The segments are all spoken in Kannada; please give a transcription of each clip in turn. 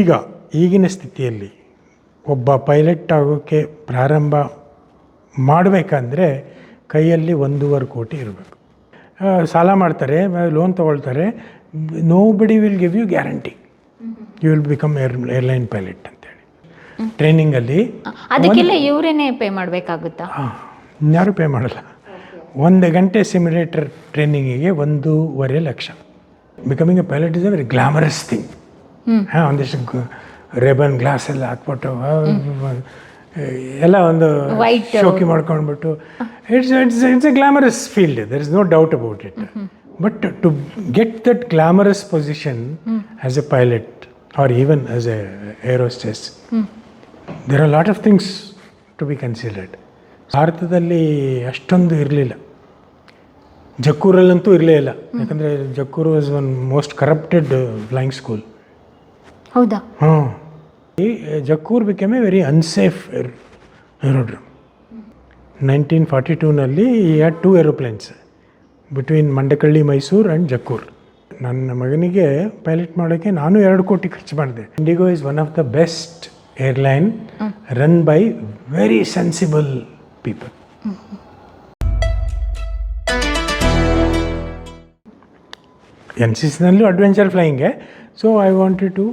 ಈಗ ಈಗಿನ ಸ್ಥಿತಿಯಲ್ಲಿ ಒಬ್ಬ ಪೈಲಟ್ ಆಗೋಕ್ಕೆ ಪ್ರಾರಂಭ ಮಾಡಬೇಕಂದ್ರೆ ಕೈಯಲ್ಲಿ ಒಂದೂವರೆ ಕೋಟಿ ಇರಬೇಕು. ಸಾಲ ಮಾಡ್ತಾರೆ ಲೋನ್ ತೊಗೊಳ್ತಾರೆ. Nobody will give you guarantee you will become air airline pilot ಅಂತೇಳಿ ಟ್ರೈನಿಂಗಲ್ಲಿ ಅದಕ್ಕೆಲ್ಲ ಇವರೇನೇ ಪೇ ಮಾಡಬೇಕಾಗುತ್ತಾ? ಯಾರು ಪೇ ಮಾಡಲ್ಲ. ಒಂದು ಗಂಟೆ ಸಿಮ್ಯುಲೇಟರ್ ಟ್ರೈನಿಂಗಿಗೆ ಒಂದೂವರೆ lakh. Becoming a pilot is a very glamorous thing ಹಾಂ ಒಂದಿಷ್ಟು ರೆಬನ್ ಗ್ಲಾಸ್ ಎಲ್ಲ ಹಾಕ್ಬಿಟ್ಟು ಎಲ್ಲ ಒಂದು. ಶೋಕಿ ಮಾಡ್ಕೊಂಡ್ಬಿಟ್ಟು it's it's it's a glamorous field there is no doubt about it but to get that glamorous position as a pilot or even as a air hostess there are lot of things to be considered ಭಾರತದಲ್ಲಿ ಅಷ್ಟೊಂದು ಇರಲಿಲ್ಲ. ಜಕ್ಕೂರಲ್ಲಂತೂ ಇರಲೇ ಇಲ್ಲ. ಯಾಕಂದರೆ Jakkur was one most corrupted flying school ಹೌದಾ? ಹಾಂ. ಈ Jakkur became a very unsafe aerodrome nineteen forty ಟೂನಲ್ಲಿ ಈ had two aeroplanes between Mandakalli Mysuru and Jakkur ನನ್ನ ಮಗನಿಗೆ ಪೈಲಟ್ ಮಾಡೋಕ್ಕೆ ನಾನು ಎರಡು ಕೋಟಿ ಖರ್ಚು ಮಾಡಿದೆ. IndiGo is one of the best airline run by very sensible people N C ಸಿನಲ್ಲೂ adventure ಫ್ಲೈಯಿಂಗೆ so I wanted to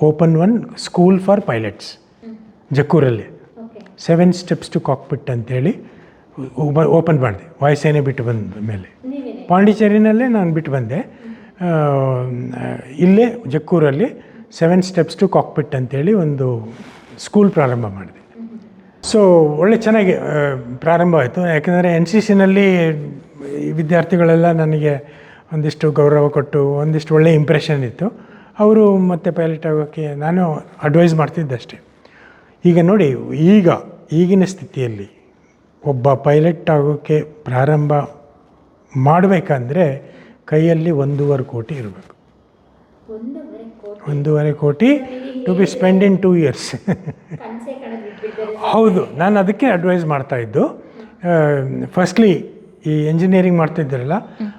open one school for pilots ಜಕ್ಕೂರಲ್ಲಿ seven steps to cockpit ಅಂತೇಳಿ ಓಪನ್ ಮಾಡಿದೆ ವಾಯುಸೇನೆ ಬಿಟ್ಟು ಬಂದ ಮೇಲೆ ಪಾಂಡಿಚೇರಿನಲ್ಲೇ ನಾನು ಬಿಟ್ಟು ಬಂದೆ ಆ, ಇಲ್ಲೇ ಜಕ್ಕೂರಲ್ಲಿ ಸೆವೆನ್ ಸ್ಟೆಪ್ಸ್ ಟು ಕಾಕ್ಪಿಟ್ ಅಂತೇಳಿ ಒಂದು ಸ್ಕೂಲ್ ಪ್ರಾರಂಭ ಮಾಡಿದೆ ಸೊ ಒಳ್ಳೆ ಚೆನ್ನಾಗಿ ಆ, ಪ್ರಾರಂಭ ಆಯಿತು ಯಾಕೆಂದರೆ ಎನ್ ಸಿ ಸಿನಲ್ಲಿ ವಿದ್ಯಾರ್ಥಿಗಳೆಲ್ಲ ನನಗೆ ಒಂದಿಷ್ಟು ಗೌರವ ಕೊಟ್ಟು ಒಂದಿಷ್ಟು ಒಳ್ಳೆ ಇಂಪ್ರೆಷನ್ ಇತ್ತು. ಅವರು ಮತ್ತೆ ಪೈಲಟ್ ಆಗೋಕ್ಕೆ ನಾನು ಅಡ್ವೈಸ್ ಮಾಡ್ತಿದ್ದಷ್ಟೇ. ಈಗ ನೋಡಿ ಈಗ ಈಗಿನ ಸ್ಥಿತಿಯಲ್ಲಿ ಒಬ್ಬ ಪೈಲಟ್ ಆಗೋಕ್ಕೆ ಪ್ರಾರಂಭ ಮಾಡಬೇಕಂದ್ರೆ ಕೈಯಲ್ಲಿ ಒಂದೂವರೆ ಕೋಟಿ ಇರಬೇಕು. ಒಂದೂವರೆ ಕೋಟಿ. To be spend in two years ಹೌದು ನಾನು ಅದಕ್ಕೆ ಅಡ್ವೈಸ್ ಮಾಡ್ತಾ ಇದ್ದು ಫಸ್ಟ್ಲಿ ಈ ಎಂಜಿನಿಯರಿಂಗ್ ಮಾಡ್ತಿದ್ರಲ್ಲ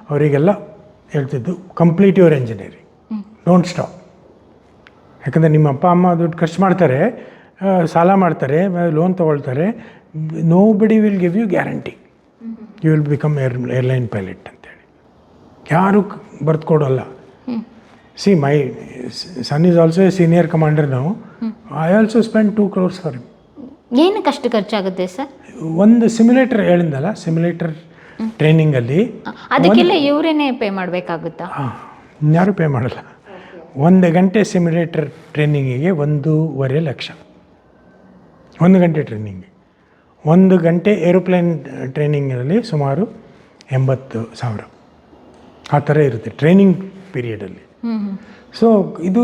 ಅವರಿಗೆಲ್ಲ ಹೇಳ್ತಿದ್ದು complete your engineering don't stop ಯಾಕಂದರೆ ನಿಮ್ಮ ಅಪ್ಪ ಅಮ್ಮ ದುಡ್ಡು ಖರ್ಚು ಮಾಡ್ತಾರೆ ಸಾಲ ಮಾಡ್ತಾರೆ ಲೋನ್ ತೊಗೊಳ್ತಾರೆ nobody will give you guarantee you will become air airline pilot ಅಂತೇಳಿ. ಯಾರು ಬರ್ದು ಕೊಡೋಲ್ಲ. See my son is also a senior commander ನಾವು I also spend two crores for ಏನಕ್ಕೆ ಅಷ್ಟು ಖರ್ಚಾಗುತ್ತೆ ಸರ್ ಒಂದು ಸಿಮ್ಯುಲೇಟರ್ ಹೇಳಿದ್ನಲ್ಲ ಸಿಮ್ಯುಲೇಟರ್ ಟ್ರೈನಿಂಗಲ್ಲಿ ಅದಕ್ಕೆಲ್ಲ ಇವರೇನೆ ಪೇ ಮಾಡಬೇಕಾಗುತ್ತಾ? ಯಾರು ಪೇ ಮಾಡಲ್ಲ. ಒಂದು ಗಂಟೆ ಸಿಮ್ಯುಲೇಟರ್ ಟ್ರೈನಿಂಗಿಗೆ ಒಂದೂವರೆ ಲಕ್ಷ. ಒಂದು ಗಂಟೆ ಟ್ರೈನಿಂಗ್ ಒಂದು ಗಂಟೆ ಏರೋಪ್ಲೇನ್ ಟ್ರೈನಿಂಗಲ್ಲಿ ಸುಮಾರು ಎಂಬತ್ತು ಸಾವಿರ. ಆ ಥರ ಇರುತ್ತೆ ಟ್ರೈನಿಂಗ್ ಪೀರಿಯಡಲ್ಲಿ ಸೊ ಇದು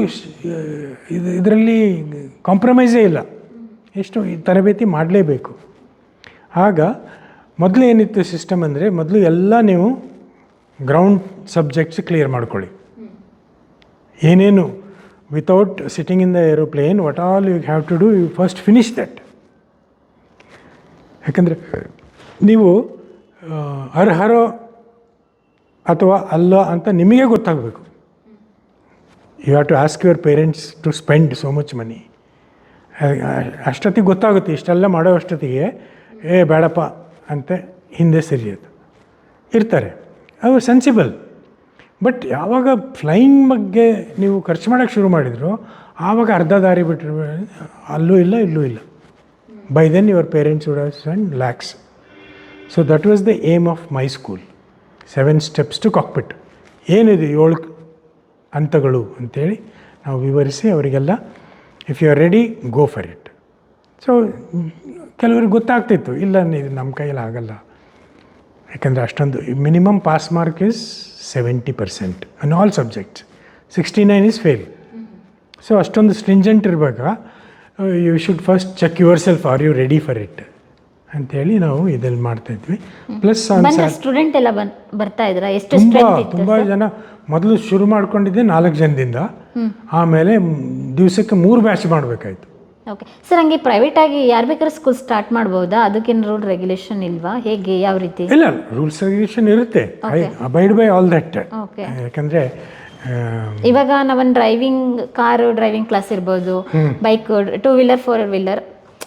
ಇದು ಇದರಲ್ಲಿ ಕಾಂಪ್ರಮೈಸೇ ಇಲ್ಲ. ಎಷ್ಟು ಈ ತರಬೇತಿ ಮಾಡಲೇಬೇಕು. ಆಗ ಮೊದಲು ಏನಿತ್ತು ಸಿಸ್ಟಮ್ ಅಂದರೆ ಮೊದಲು ಎಲ್ಲ ನೀವು ಗ್ರೌಂಡ್ ಸಬ್ಜೆಕ್ಟ್ಸ್ ಕ್ಲಿಯರ್ ಮಾಡ್ಕೊಳ್ಳಿ. ಏನೇನು without sitting in the aeroplane what all you have to do you first finish that ಯಾಕಂದರೆ ನೀವು ಅರ್ಹರೋ ಅಥವಾ ಅಲ್ಲ ಅಂತ ನಿಮಗೆ ಗೊತ್ತಾಗಬೇಕು. You have to ask your parents to spend so much money ಅಷ್ಟೊತ್ತಿಗೆ ಗೊತ್ತಾಗುತ್ತೆ, ಇಷ್ಟೆಲ್ಲ ಮಾಡೋ ಅಷ್ಟೊತ್ತಿಗೆ, ಏ, ಬೇಡಪ್ಪ ಅಂತ ಹಿಂದೆ ಸರಿಯೋದು ಇರ್ತಾರೆ. ಅವರು ಸೆನ್ಸಿಬಲ್ ಬಟ್ ಯಾವಾಗ ಫ್ಲೈಯಿಂಗ್ ಬಗ್ಗೆ ನೀವು ಖರ್ಚು ಮಾಡೋಕ್ಕೆ ಶುರು ಮಾಡಿದ್ರು, ಆವಾಗ ಅರ್ಧ ದಾರಿ ಬಿಟ್ಟರು ಅಲ್ಲೂ ಇಲ್ಲ, ಇಲ್ಲೂ ಇಲ್ಲ. By then your parents would have spend lakhs so that was the aim of my school seven steps to cockpit ಏನಿದೆ ಏಳು ಹಂತಗಳು ಅಂತೇಳಿ ನಾವು ವಿವರಿಸಿ ಅವರಿಗೆಲ್ಲ. If you are ready go for it so ಕೆಲವ್ರಿಗೆ ಗೊತ್ತಾಗ್ತಿತ್ತು ಇಲ್ಲ ಇದು ನಮ್ಮ ಕೈಯಲ್ಲಿ ಆಗಲ್ಲ. ಯಾಕಂದರೆ ಅಷ್ಟೊಂದು minimum pass mark is seventy percent on all subjects sixty nine is fail so ಅಷ್ಟೊಂದು ಸ್ಟ್ರಿಂಜೆಂಟ್ ಇರಬೇಕಾ you should first check your self are you ready for it ಅಂತೇಳಿ ನಾವು ಇದನ್ನು ಮಾಡ್ತಾಯಿದ್ವಿ ಪ್ಲಸ್ ಸ್ಟೂಡೆಂಟ್ ಎಲ್ಲ ಬರ್ತಾ ಇದ್ರ? ಎಷ್ಟು ತುಂಬ ತುಂಬ ಜನ ಮೊದಲು ಶುರು ಮಾಡ್ಕೊಂಡಿದ್ದೆ ನಾಲ್ಕು ಜನದಿಂದ. ಆಮೇಲೆ ದಿವಸಕ್ಕೆ ಮೂರು ಬ್ಯಾಚ್ ಮಾಡಬೇಕಾಯ್ತು. ಓಕೆ ಸರ್ ಹಂಗೆ ಪ್ರೈವೇಟ್ ಆಗಿ ಯಾರು ಬೇಕಾದ್ರೂ ಸ್ಕೂಲ್ ಸ್ಟಾರ್ಟ್ ಮಾಡ್ಬೋದಾ? ಅದಕ್ಕೇನು ರೂಲ್ ರೆಗ್ಯುಲೇಷನ್ ಇಲ್ವಾ? ಹೇಗೆ ಯಾವ ರೀತಿ? ಇಲ್ಲ ರೂಲ್ಸ್ ರೆಗ್ಯುಲೇಷನ್ ಇರುತ್ತೆ. Abide by all that okay ಯಾಕಂದರೆ ಇವಾಗ ನಾವೊಂದು ಡ್ರೈವಿಂಗ್ ಕಾರು ಡ್ರೈವಿಂಗ್ ಕ್ಲಾಸ್ ಇರ್ಬೋದು bike two wheeler four wheeler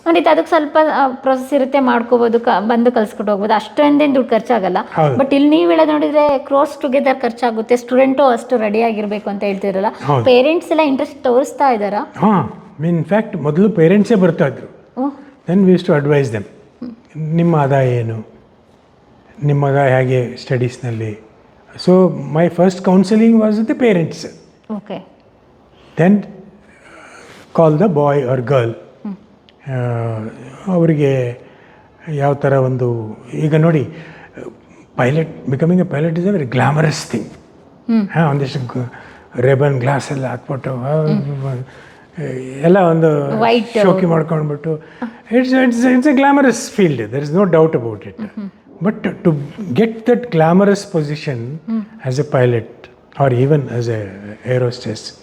ಒಂದಿತ್ತು ಅದಕ್ಕೆ ಸ್ವಲ್ಪ ಪ್ರೊಸೆಸ್ ಇರುತ್ತೆ ಮಾಡ್ಕೋಬೋದು ಕ ಬಂದು ಕಲ್ಸ್ಕೊಟ್ಟು ಹೋಗ್ಬೋದು. ಅಷ್ಟೊಂದೇನು ದುಡ್ಡು ಖರ್ಚಾಗಲ್ಲ. ಬಟ್ ಇಲ್ಲಿ ನೀವು ಹೇಳೋದು ನೋಡಿದ್ರೆ ಕ್ರೋಸ್ ಟುಗೆದರ್ ಖರ್ಚಾಗುತ್ತೆ. ಸ್ಟೂಡೆಂಟು ಅಷ್ಟು ರೆಡಿ ಆಗಿರ್ಬೇಕು ಅಂತ ಹೇಳ್ತಿರಲ್ಲ ಪೇರೆಂಟ್ಸ್ ಎಲ್ಲ ಇಂಟ್ರೆಸ್ಟ್ ತೋರಿಸ್ತಾ ಇದ್ದಾರಾ? ಇನ್ ಫ್ಯಾಕ್ಟ್ ಮೊದಲು ಪೇರೆಂಟ್ಸೇ ಬರ್ತಾ ಇದ್ರು. Then we used to advise them ನಿಮ್ಮ ಆದಾಯ ಏನು? ನಿಮ್ಮ ಮಗ ಹೇಗೆ ಸ್ಟಡೀಸ್ನಲ್ಲಿ so my first counselling was the parents okay then call the boy or girl ಅವರಿಗೆ ಯಾವ ಥರ ಒಂದು ಈಗ ನೋಡಿ pilot becoming a pilot is a very glamorous thing ಹಾಂ ಒಂದಿಷ್ಟು ರೆಬನ್ ಗ್ಲಾಸ್ ಎಲ್ಲ ಹಾಕ್ಬಿಟ್ಟು ಎಲ್ಲ ಒಂದು. ಶೋಕಿ ಮಾಡ್ಕೊಂಡ್ಬಿಟ್ಟು. It's it's it's a glamorous field there is no doubt about it but to get that glamorous position as a pilot or even as a air hostess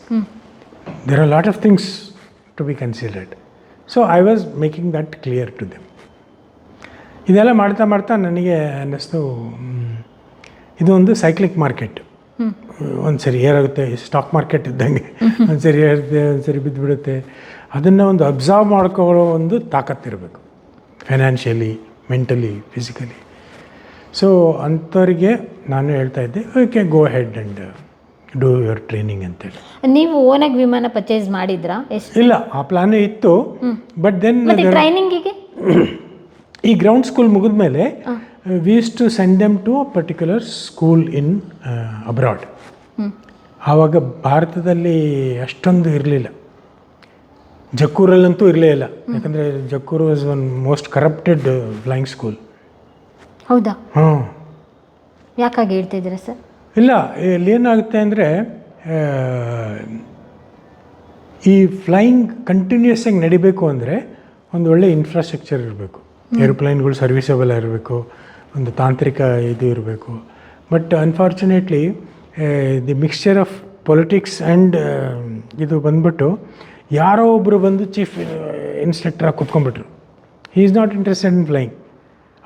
there are lot of of to be be so I was making that clear to to them. ಇದೆಲ್ಲ ಮಾಡ್ತಾ ಮಾಡ್ತಾ ನನಗೆ ಅನ್ನಿಸ್ತು ಒಂದು ಸೈಕ್ಲಿಕ್ ಮಾರ್ಕೆಟ್ ಒಂದು ಸರಿ ಏರಾಗುತ್ತೆ ಸ್ಟಾಕ್ ಮಾರ್ಕೆಟ್ ಇದ್ದಂಗೆ. ಒಂದು ಸರಿ ಏರುತ್ತೆ ಒಂದು ಸರಿ ಬಿದ್ದುಬಿಡುತ್ತೆ ಅದನ್ನು ಒಂದು ಅಬ್ಸರ್ವ್ ಮಾಡ್ಕೊಳ್ಳೋ ಒಂದು ತಾಕತ್ತಿರಬೇಕು ಫೈನಾನ್ಷಿಯಲಿ ಮೆಂಟಲಿ ಫಿಸಿಕಲಿ ಸೊ ಅಂಥವ್ರಿಗೆ ನಾನು ಹೇಳ್ತಾ ಇದ್ದೆ okay go ahead and do your training ಅಂತೇಳಿ. ನೀವು ಓನಾಗಿ ವಿಮಾನ ಪರ್ಚೇಸ್ ಮಾಡಿದ್ರಾ? ಇಲ್ಲ ಆ ಪ್ಲಾನ್ ಇತ್ತು ಬಟ್ ದೆನ್ ಟ್ರೈನಿಂಗಿಗೆ ಈ ಗ್ರೌಂಡ್ ಸ್ಕೂಲ್ ಮುಗಿದ್ಮೇಲೆ we used to send them to particular school in abroad ಆವಾಗ ಭಾರತದಲ್ಲಿ ಅಷ್ಟೊಂದು ಇರಲಿಲ್ಲ. ಜಕ್ಕೂರಲ್ಲಂತೂ ಇರಲೇ ಇಲ್ಲ. ಯಾಕಂದರೆ Jakkur was one most corrupted flying school ಹೌದಾ? ಹ್ಞೂ ಯಾಕಾಗಿ ಹೇಳ್ತಿದ್ದೀರಾ ಸರ್? ಇಲ್ಲ ಇಲ್ಲಿ ಏನಾಗುತ್ತೆ ಅಂದರೆ ಈ ಫ್ಲೈಯಿಂಗ್ ಕಂಟಿನ್ಯೂಸ್ ಆಗಿ ನಡಿಬೇಕು ಅಂದರೆ ಒಂದು ಒಳ್ಳೆ ಇನ್ಫ್ರಾಸ್ಟ್ರಕ್ಚರ್ ಇರಬೇಕು. ಏರೋಪ್ಲೈನ್ಗಳು ಸರ್ವಿಸಬಲ್ ಇರಬೇಕು ಒಂದು ತಾಂತ್ರಿಕ ಇದು ಇರಬೇಕು. But unfortunately the mixture of politics and ಇದು ಬಂದ್ಬಿಟ್ಟು ಯಾರೋ ಒಬ್ಬರು ಬಂದು ಚೀಫ್ ಇನ್ಸ್ಟ್ರಕ್ಟರಾಗಿ ಕುತ್ಕೊಂಡ್ಬಿಟ್ರು. He is not interested in flying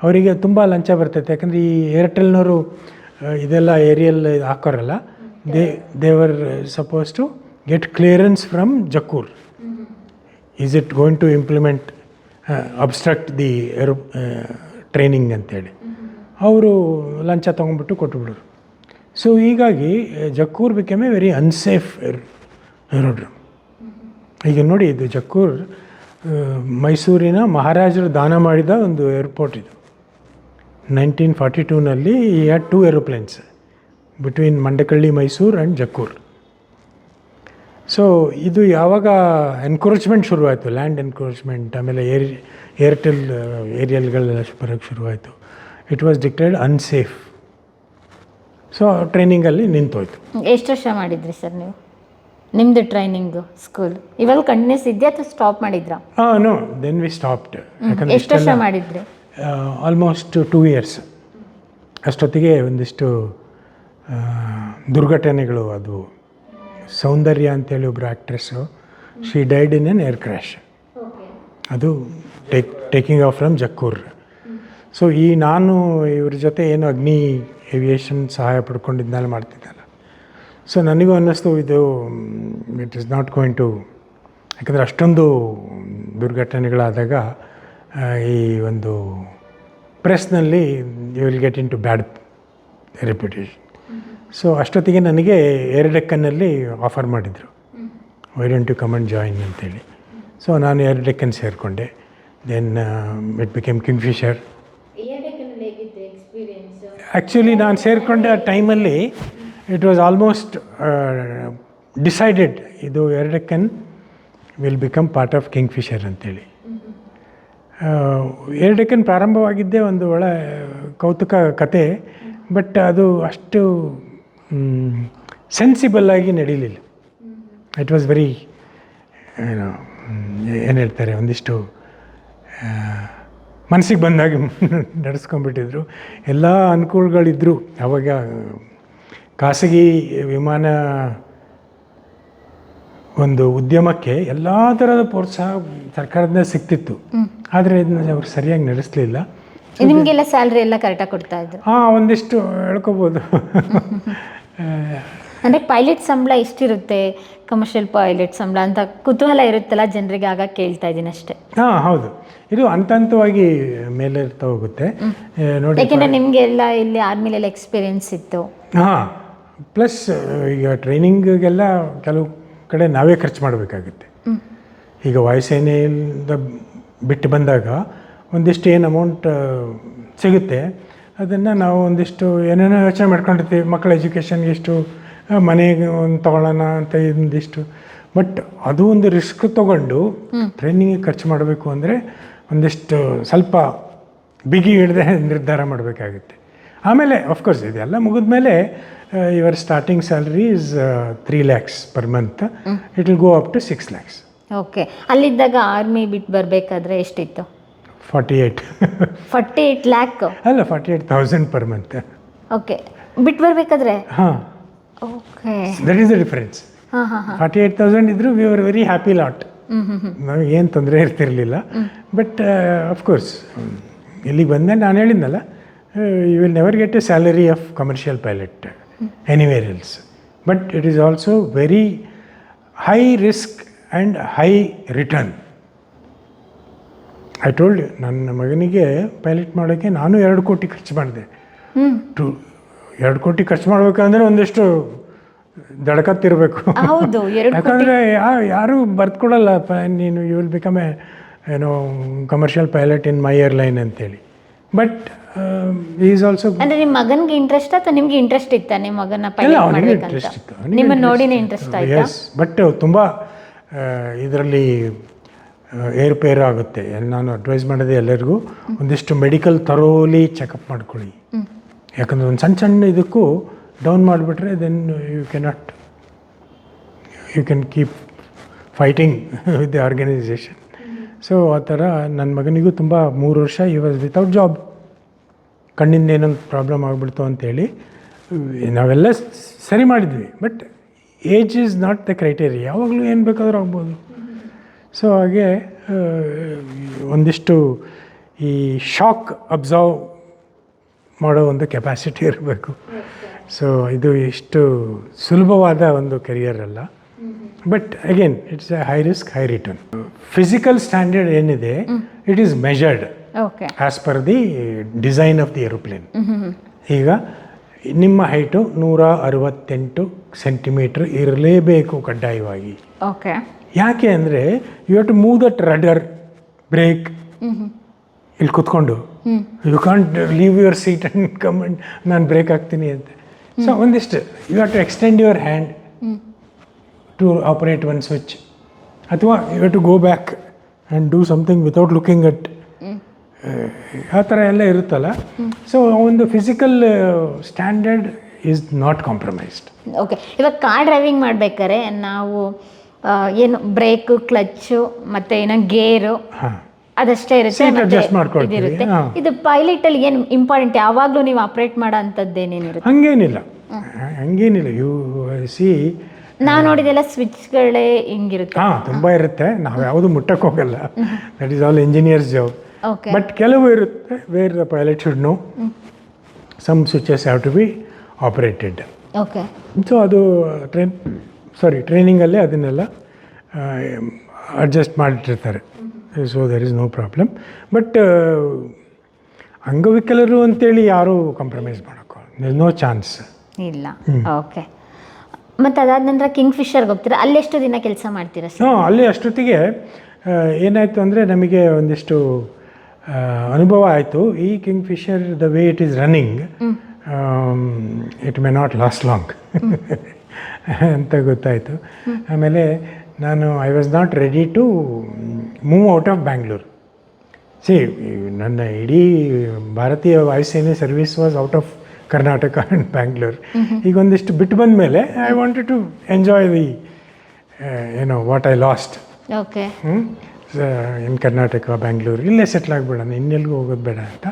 ಅವರಿಗೆ ತುಂಬ ಲಂಚ ಬರ್ತೈತೆ. ಯಾಕಂದರೆ ಈ ಏರ್ಟೆಲ್ನವರು ಇದೆಲ್ಲ aerial ಹಾಕೋರಲ್ಲ. They they were suppose to get clearance from Jakkur is it going to implement obstruct the aero training ಅಂತೇಳಿ. ಅವರು ಲಂಚ ತೊಗೊಂಡ್ಬಿಟ್ಟು ಕೊಟ್ಟುಬಿಡೋರು ಸೊ ಹೀಗಾಗಿ Jakkur became a very unsafe aerodrome ಈಗ ನೋಡಿ, ಇದು ಜಕ್ಕೂರ್ ಮೈಸೂರಿನ ಮಹಾರಾಜರು ದಾನ ಮಾಡಿದ ಒಂದು ಏರ್ಪೋರ್ಟ್ ಇದು. ನೈನ್ಟೀನ್ ಫಾರ್ಟಿ ಟೂನಲ್ಲಿ ಈ had two aeroplanes between Mandakalli Mysuru and Jakkur so ಇದು ಯಾವಾಗ ಎನ್ಕ್ರೋಚ್ಮೆಂಟ್ ಶುರುವಾಯಿತು ಲ್ಯಾಂಡ್ ಎನ್ಕ್ರೋಚ್ಮೆಂಟ್ ಆಮೇಲೆ ಏರ್ ಏರ್ಟೆಲ್ ಏರಿಯಲ್ಗಳೆಲ್ಲ ಬರೋಕ್ಕೆ ಶುರುವಾಯಿತು. It was declared unsafe so ಟ್ರೈನಿಂಗಲ್ಲಿ ನಿಂತೋಯ್ತು. ಎಷ್ಟು ವರ್ಷ ಮಾಡಿದ್ರಿ ಸರ್ ನೀವು? ನಿಮ್ಮದು ಟ್ರೈನಿಂಗು ಸ್ಕೂಲ್ ಇವಾಗ ಕಂಟಿನ್ಯೂಸ್ ಇದೆಯಾ ಅಥವಾ ಸ್ಟಾಪ್ ಮಾಡಿದ್ರಾ? ಹಾಂ ನೋ ದೆನ್ ವಿ ಸ್ಟಾಪ್ಡ್ ಯಾಕಂದರೆ ಎಷ್ಟು ವರ್ಷ ಮಾಡಿದ್ರಿ? ಆಲ್ಮೋಸ್ಟ್ ಟೂ ಇಯರ್ಸ್ ಅಷ್ಟೊತ್ತಿಗೆ ಒಂದಿಷ್ಟು ಆ, ದುರ್ಘಟನೆಗಳು ಅದು ಸೌಂದರ್ಯ ಅಂತೇಳಿ ಒಬ್ಬರು actress she died in an air crash ಅದು take taking off from Jakkur so ಈ ನಾನು ಇವ್ರ ಜೊತೆ ಏನು ಅಗ್ನಿ ಏವಿಯೇಷನ್ ಸಹಾಯ ಪಡ್ಕೊಂಡಿದ್ಮೇಲೆ ಮಾಡ್ತಿದ್ದಲ್ಲ. ಸೊ ನನಗೂ ಅನ್ನಿಸ್ತು, ಇದು it is not going to ಯಾಕಂದರೆ ಅಷ್ಟೊಂದು ದುರ್ಘಟನೆಗಳಾದಾಗ ಈ ಒಂದು ಪ್ರೆಸ್ನಲ್ಲಿ you will get into bad reputation so ಅಷ್ಟೊತ್ತಿಗೆ ನನಗೆ ಏರ್ಡೆಕ್ಕನ್ನಲ್ಲಿ ಆಫರ್ ಮಾಡಿದರು. Why don't come and join ಅಂತೇಳಿ. ಸೊ ನಾನು ಏರ್ಡೆಕ್ಕನ್ ಸೇರಿಕೊಂಡೆ. Then it became Kingfisher actually ನಾನು ಸೇರಿಕೊಂಡ ಟೈಮಲ್ಲಿ ಇಟ್ ವಾಸ್ ಆಲ್ಮೋಸ್ಟ್ ಡಿಸೈಡೆಡ್ ಇದು Air Deccan will become part of Kingfisher ಅಂತೇಳಿ ಎರಡಕ್ಕನ್ ಪ್ರಾರಂಭವಾಗಿದ್ದೇ ಒಂದು ಒಳ್ಳೆ ಕೌತುಕ ಕತೆ ಬಟ್ ಅದು ಅಷ್ಟು ಸೆನ್ಸಿಬಲ್ ಆಗಿ ನಡೀಲಿಲ್ಲ. ಇಟ್ ವಾಸ್ ವೆರಿ ಏನು ಏನು ಹೇಳ್ತಾರೆ ಒಂದಿಷ್ಟು ಮನಸ್ಸಿಗೆ ಬಂದಾಗ ನಡೆಸ್ಕೊಂಡ್ಬಿಟ್ಟಿದ್ರು. ಎಲ್ಲ ಅನುಕೂಲಗಳಿದ್ದರು ಅವಾಗ ಖಾಸಗಿ ವಿಮಾನ ಒಂದು ಉದ್ಯಮಕ್ಕೆ ಎಲ್ಲ ಥರದ ಪ್ರೋತ್ಸಾಹ ಸರ್ಕಾರದಿಂದ ಸಿಗ್ತಿತ್ತು ಆದರೆ ಇದನ್ನ ಅವ್ರು ಸರಿಯಾಗಿ ನಡೆಸಲಿಲ್ಲ. ನಿಮಗೆಲ್ಲ ಸ್ಯಾಲ್ರಿ ಎಲ್ಲ ಕರೆಕ್ಟಾಗಿ ಕೊಡ್ತಾ ಇದ್ರು. ಹಾಂ ಒಂದಿಷ್ಟು ಹೇಳ್ಕೊಬೋದು. ಅಂದರೆ ಪೈಲಟ್ ಸಂಬಳ ಎಷ್ಟಿರುತ್ತೆ? ಕಮರ್ಷಿಯಲ್ ಪೈಲಟ್ ಸಂಬಳ ಅಂತ ಕುತೂಹಲ ಇರುತ್ತಲ್ಲ ಜನರಿಗೆ ಆಗ ಕೇಳ್ತಾ ಇದ್ದೀನಿ ಅಷ್ಟೇ. ಹಾಂ ಹೌದು. ಇದು ಹಂತ ಹಂತವಾಗಿ ಮೇಲೆ ಹೋಗುತ್ತೆ ನೋಡಿ ಯಾಕೆಂದರೆ ನಿಮಗೆ ಎಲ್ಲ ಇಲ್ಲಿ ಆರ್ಮಿಲೆಲ್ಲ ಎಕ್ಸ್ಪೀರಿಯನ್ಸ್ ಇತ್ತು. ಹಾಂ ಪ್ಲಸ್ ಈಗ ಟ್ರೈನಿಂಗಿಗೆಲ್ಲ ಕೆಲವು ಕಡೆ ನಾವೇ ಖರ್ಚು ಮಾಡಬೇಕಾಗುತ್ತೆ. ಈಗ ವಾಯುಸೇನೆಯಿಂದ ಬಿಟ್ಟು ಬಂದಾಗ ಒಂದಿಷ್ಟು ಏನು ಅಮೌಂಟ್ ಸಿಗುತ್ತೆ. ಅದನ್ನು ನಾವು ಒಂದಿಷ್ಟು ಏನೇನೋ ಯೋಚನೆ ಮಾಡ್ಕೊಂಡಿರ್ತೀವಿ. ಮಕ್ಕಳ ಎಜುಕೇಷನ್ಗೆ ಇಷ್ಟು ಆ, ಮನೆಗೆ ಒಂದು ತಗೊಳ್ಳೋಣ ಅಂತ ಇದೊಂದಿಷ್ಟು. ಬಟ್ ಅದು ಒಂದು ರಿಸ್ಕ್ ತಗೊಂಡು ಟ್ರೈನಿಂಗಿಗೆ ಖರ್ಚು ಮಾಡಬೇಕು ಅಂದರೆ ಒಂದಿಷ್ಟು ಸ್ವಲ್ಪ ಬಿಗಿ ಹಿಡ್ದೆ ನಿರ್ಧಾರ ಮಾಡಬೇಕಾಗುತ್ತೆ. ಆಮೇಲೆ ಅಫ್ಕೋರ್ಸ್ ಇದೆಲ್ಲ ಮುಗಿದ ಮೇಲೆ your starting salary is three lakhs per month it will go up to six lakhs okay ಅಲ್ಲಿದ್ದಾಗ army ಬಿಟ್ಟು ಬರಬೇಕಾದ್ರೆ ಎಷ್ಟಿತ್ತು? Forty eight forty eight lakh ಅಲ್ಲ forty eight thousand per month okay ಬಿಟ್ಟು ಬರಬೇಕಾದ್ರೆ? ಹಾಂ. Okay that is the difference forty eight thousand ಇದ್ದರೂ we are very happy lot ನಮಗೆ ಏನು ತೊಂದರೆ ಇರ್ತಿರಲಿಲ್ಲ. ಬಟ್ ಅಫ್ಕೋರ್ಸ್ ಇಲ್ಲಿಗೆ ಬಂದೆ ನಾನು ಹೇಳಿದ್ನಲ್ಲ you will never get a salary of commercial pilot anywhere else but it is also very high risk and high return I told ನನ್ನ ಮಗನಿಗೆ ಪೈಲಟ್ ಮಾಡೋಕ್ಕೆ ನಾನು ಎರಡು ಕೋಟಿ ಖರ್ಚು ಮಾಡಿದೆ. ಟು ಎರಡು ಕೋಟಿ ಖರ್ಚು ಮಾಡಬೇಕಂದ್ರೆ ಒಂದಿಷ್ಟು ದಡಕತ್ತಿರಬೇಕು. ಹೌದು ಎರಡು ಯಾಕಂದರೆ ಯಾರು ಬರ್ತ್ಕೊಡಲ್ಲ ಪ ನೀನು ಯು ವಿಲ್ ಬಿಕಮ್ ಎ ಏನೋ commercial pilot in my airline ಅಂತೇಳಿ. ಬಟ್ ಈಸ್ ಆಲ್ಸೋ ಅಂದ್ರೆ ನಿಮ್ಮ ಮಗನಿಗೆ ಇಂಟ್ರೆಸ್ಟ್ ಅಥವಾ ನಿಮಗೆ ಇಂಟ್ರೆಸ್ಟ್ ಇತ್ತ? ನಿಮ್ಮ ಮಗನ ಪೈಲಟ್ ಮಾಡ್ಬೇಕಂತ? ಇತ್ತು. ನಿಮ್ಮ ನೋಡಿನೇ ಇಂಟ್ರೆಸ್ಟ್ ಆಯ್ತಾ? ಎಸ್ ಬಟ್ ತುಂಬ ಇದರಲ್ಲಿ ಏರುಪೇರು ಆಗುತ್ತೆ. ನಾನು ಅಡ್ವೈಸ್ ಮಾಡಿದೆ ಎಲ್ಲರಿಗೂ ಒಂದಿಷ್ಟು ಮೆಡಿಕಲ್ ಥರೋಲಿ ಚೆಕಪ್ ಮಾಡ್ಕೊಳ್ಳಿ. ಯಾಕಂದ್ರೆ ಒಂದು ಸಣ್ಣ ಸಣ್ಣ ಇದಕ್ಕೂ ಡೌನ್ ಮಾಡಿಬಿಟ್ರೆ then you cannot you can keep fighting with the organisation so ಆ ಥರ ನನ್ನ ಮಗನಿಗೂ ತುಂಬ ಮೂರು ವರ್ಷ ಈ ವಾಸ್ ವಿತೌಟ್ ಜಾಬ್ ಕಣ್ಣಿಂದ ಏನೊಂದು ಪ್ರಾಬ್ಲಮ್ ಆಗಿಬಿಡ್ತು ಅಂತೇಳಿ, ನಾವೆಲ್ಲ ಸರಿ ಮಾಡಿದ್ವಿ. But age is not the criteria ಯಾವಾಗಲೂ ಏನು ಬೇಕಾದರೂ ಆಗ್ಬೋದು. ಸೊ ಹಾಗೆ ಒಂದಿಷ್ಟು ಈ ಶಾಕ್ ಅಬ್ಸರ್ವ್ ಮಾಡೋ ಒಂದು ಕೆಪಾಸಿಟಿ ಇರಬೇಕು. ಸೊ ಇದು ಇಷ್ಟು ಸುಲಭವಾದ ಒಂದು ಕೆರಿಯರ್ ಅಲ್ಲ. But again it's a high risk high return physical standard ಏನಿದೆ it is measured as per the design of the aeroplane ಈಗ ನಿಮ್ಮ ಹೈಟು ನೂರ ಅರವತ್ತೆಂಟು ಸೆಂಟಿಮೀಟರ್ ಇರಲೇಬೇಕು ಕಡ್ಡಾಯವಾಗಿ. ಓಕೆ ಯಾಕೆ ಅಂದರೆ you have to move that rudder brake ಇಲ್ಲಿ ಕುತ್ಕೊಂಡು. You can't leave your seat and come and ನಾನು ಬ್ರೇಕ್ ಆಗ್ತೀನಿ ಅಂತ. ಸೊ ಒಂದಿಷ್ಟು you have to extend your hand to operate one switch ಅಥವಾ you have to go back and do something without looking at ಆ ಥರ ಎಲ್ಲ ಇರುತ್ತಲ್ಲ? ಸೊ ಒಂದು physical standard is not compromised okay ಇವಾಗ ಕಾರ್ ಡ್ರೈವಿಂಗ್ ಮಾಡ್ಬೇಕಾದ್ರೆ ನಾವು ಏನು ಬ್ರೇಕು ಕ್ಲಚ್ಚು ಮತ್ತು ಏನೋ ಗೇರು ಹಾಂ. ಅದಷ್ಟೇ ಇರುತ್ತೆ Seat ಮತ್ತೆ ಮಾಡ್ಕೊಳ್ತೀವಿ, ಇದಿರುತ್ತೆ. ಹಾ. ಇದು ಪೈಲಟ್ ಅಲ್ಲಿ ಏನು ಇಂಪಾರ್ಟೆಂಟ್ ಯಾವಾಗಲೂ ನೀವು ಆಪರೇಟ್ ಮಾಡೋ ಅಂಥದ್ದೇನೇನಿರುತ್ತೆ? ಹಂಗೇನಿಲ್ಲ. ಹಂಗೇನಿಲ್ಲ. ಯು ಸಿ ನಾವು ನೋಡಿದೆಲ್ಲ ಸ್ವಿಚ್ಗಳೇ ಹಿಂಗಿರುತ್ತೆ. ಹಾಂ ತುಂಬ ಇರುತ್ತೆ. ನಾವು ಯಾವುದು ಮುಟ್ಟಕ್ಕೆ ಹೋಗಲ್ಲ. That is all engineers job okay but ಕೆಲವು ಇರುತ್ತೆ. Where the pilot should know some switches have to be operated okay so ಅದು ಟ್ರೈನ್ ಸಾರಿ ಟ್ರೈನಿಂಗಲ್ಲೇ ಅದನ್ನೆಲ್ಲ adjust ಮಾಡಿಟ್ಟಿರ್ತಾರೆ so there is no problem but ಅಂಗವಿಕಲರು ಅಂತೇಳಿ ಯಾರೂ ಕಾಂಪ್ರಮೈಸ್ ಮಾಡೋಕ್ಕೋ ನೋ ಚಾನ್ಸ್ ಇಲ್ಲ. ಓಕೆ ಮತ್ತು ಅದಾದ ನಂತರ ಕಿಂಗ್ ಫಿಶರ್ಗೆ ಹೋಗ್ತೀರಾ? ಅಲ್ಲೆಷ್ಟು ದಿನ ಕೆಲಸ ಮಾಡ್ತೀರಾ ಹಾಂ ಅಲ್ಲಿ ಅಷ್ಟೊತ್ತಿಗೆ ಏನಾಯಿತು ಅಂದರೆ ನಮಗೆ ಒಂದಿಷ್ಟು ಅನುಭವ ಆಯಿತು. ಈ Kingfisher the way it is running it may not last long ಅಂತ ಗೊತ್ತಾಯಿತು. ಆಮೇಲೆ ನಾನು I was not ready to move out of Bangalore see ನನ್ನ ಇಡೀ ಭಾರತೀಯ ವಾಯುಸೇನೆ service was out of Karnataka and Bangalore ಈಗ ಒಂದಿಷ್ಟು ಬಿಟ್ಟು ಬಂದ ಮೇಲೆ I wanted to enjoy the ಏನೋ what I lost okay in Karnataka Bangalore ಇಲ್ಲೇ ಸೆಟ್ಲ್ ಆಗಿಬಿಡೋಣ ಇನ್ನೆಲ್ಗೂ ಹೋಗೋದು ಬೇಡ ಅಂತ.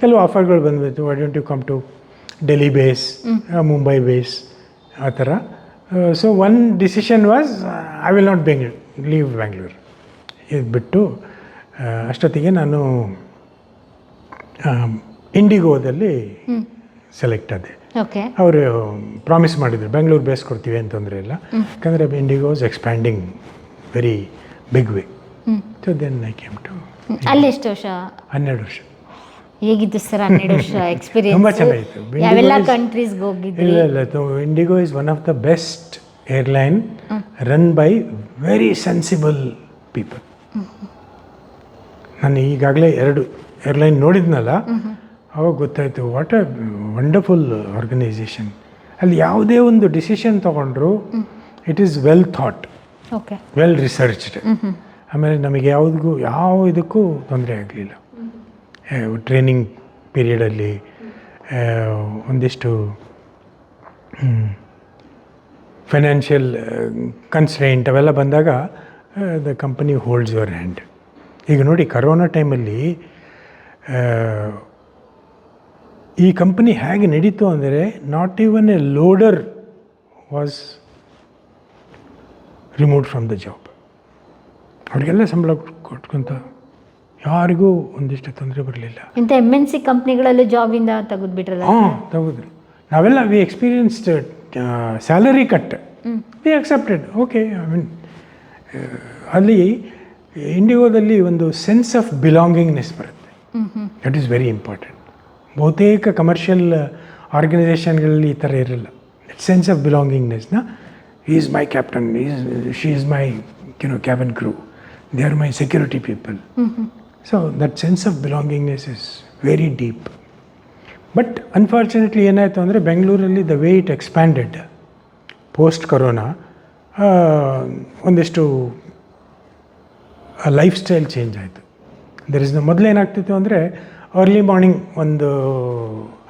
ಕೆಲವು ಆಫರ್ಗಳು ಬಂದ್ಬಿಟ್ಟು why don't you come to Delhi base Mumbai base ಆ ಥರ. So one decision was I will not Bengaluru leave Bangalore ಇದು ಬಿಟ್ಟು ಆ, ಅಷ್ಟೊತ್ತಿಗೆ ನಾನು ಇಂಡಿಗೋದಲ್ಲಿ ಸೆಲೆಕ್ಟ್ ಆದೆ. ಅವರು ಪ್ರಾಮಿಸ್ ಮಾಡಿದರು ಬೆಂಗಳೂರು ಬೇಸ್ ಕೊಡ್ತೀವಿ ಅಂತಂದರೆ ಇಲ್ಲ. ಯಾಕಂದರೆ IndiGo's expanding very big way. So then I came to ಅಲ್ಲಿ ಎಷ್ಟು ವರ್ಷ? ಹನ್ನೆರಡು ವರ್ಷ. ಹೇಗಿತ್ತು ಸರ್ ಹನ್ನೆರಡು ವರ್ಷ ಎಕ್ಸ್ಪೀರಿಯನ್ಸ್ ತುಂಬ ಚೆನ್ನಾಗಿತ್ತು. Bendigo ಯಾವೆಲ್ಲ ಕಂಟ್ರೀಸ್ಗೆ ಹೋಗಿದ್ರಿ? ಇಲ್ಲ ಇಲ್ಲ. IndiGo is one of the best airline run by very sensible people ನಾನು ಈಗಾಗಲೇ ಎರಡು ಏರ್ಲೈನ್ ನೋಡಿದ್ನಲ್ಲ? ಅವಾಗ ಗೊತ್ತಾಯಿತು ವಾಟ್ ಅ ವಂಡರ್ಫುಲ್ ಆರ್ಗನೈಸೇಷನ್ ಅಲ್ಲಿ ಯಾವುದೇ ಒಂದು ಡಿಸಿಷನ್ ತಗೊಂಡ್ರು it is well thought okay well researched ಆಮೇಲೆ ನಮಗೆ ಯಾವುದಕ್ಕೂ ಯಾವ ಇದಕ್ಕೂ ತೊಂದರೆ ಆಗಲಿಲ್ಲ. ಟ್ರೈನಿಂಗ್ ಪೀರಿಯಡಲ್ಲಿ ಒಂದಿಷ್ಟು ಫೈನಾನ್ಷಿಯಲ್ ಕನ್ಸ್ಟ್ರೈಂಟ್ ಅವೆಲ್ಲ ಬಂದಾಗ the company holds your hand ಈಗ ನೋಡಿ ಕರೋನಾ ಟೈಮಲ್ಲಿ ಈ ಕಂಪನಿ ಹೇಗೆ ನಡೀತು ಅಂದರೆ not even a loader was remove from the job ಅವ್ರಿಗೆಲ್ಲ ಸಂಬಳ ಕೊಟ್ಕೊಂತ ಯಾರಿಗೂ ಒಂದಿಷ್ಟು ತೊಂದರೆ ಬರಲಿಲ್ಲ. ಇಂಥ ಎಂ ಎನ್ ಸಿ ಕಂಪ್ನಿಗಳಲ್ಲೂ ಜಾಬಿಂದ ತೆಗೆದುಬಿಟ್ರಲ್ಲ? ಹಾಂ ತೆಗೆದ್ರು. ನಾವೆಲ್ಲ we experienced salary cut we accepted okay I mean ಅಲ್ಲಿ ಇಂಡಿಗೋದಲ್ಲಿ ಒಂದು ಸೆನ್ಸ್ ಆಫ್ ಬಿಲಾಂಗಿಂಗ್ನೆಸ್ ಬರುತ್ತೆ. ದಟ್ ಈಸ್ ವೆರಿ ಇಂಪಾರ್ಟೆಂಟ್ ಬಹುತೇಕ ಕಮರ್ಷಿಯಲ್ ಆರ್ಗನೈಸೇಷನ್ಗಳಲ್ಲಿ ಈ ಥರ ಇರಲ್ಲ. Sense of ಬಿಲಾಂಗಿಂಗ್ನೆಸ್ನ is my captain is she is my you know cabin crew they are my security people so that sense of belongingness is very deep but unfortunately ಏನಾಯಿತು ಅಂದರೆ ಬೆಂಗಳೂರಲ್ಲಿ the way it expanded post corona ಒಂದಿಷ್ಟು ಲೈಫ್ ಸ್ಟೈಲ್ ಚೇಂಜ್ ಆಯಿತು. ದರ್ ಇಸ್ ದ ಮೊದಲು ಏನಾಗ್ತಿತ್ತು ಅಂದರೆ ಅರ್ಲಿ ಮಾರ್ನಿಂಗ್ ಒಂದು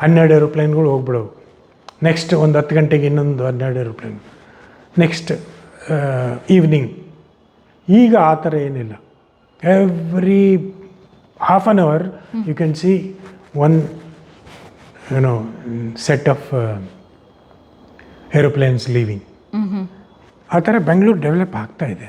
ಹನ್ನೆರಡು ಏರೋಪ್ಲೇನ್ಗಳು ಹೋಗ್ಬಿಡೋವು. ನೆಕ್ಸ್ಟ್ ಒಂದು ಹತ್ತು ಗಂಟೆಗೆ ಇನ್ನೊಂದು ಹನ್ನೆರಡು ಏರೋಪ್ಲೇನ್ ನೆಕ್ಸ್ಟ್ ಈವ್ನಿಂಗ್ ಈಗ ಆ ಥರ ಏನಿಲ್ಲ. Every half an hour you can see one you know set of aeroplanes leaving hmm hmm ಆ ಥರ ಬೆಂಗಳೂರು ಡೆವಲಪ್ ಆಗ್ತಾ ಇದೆ.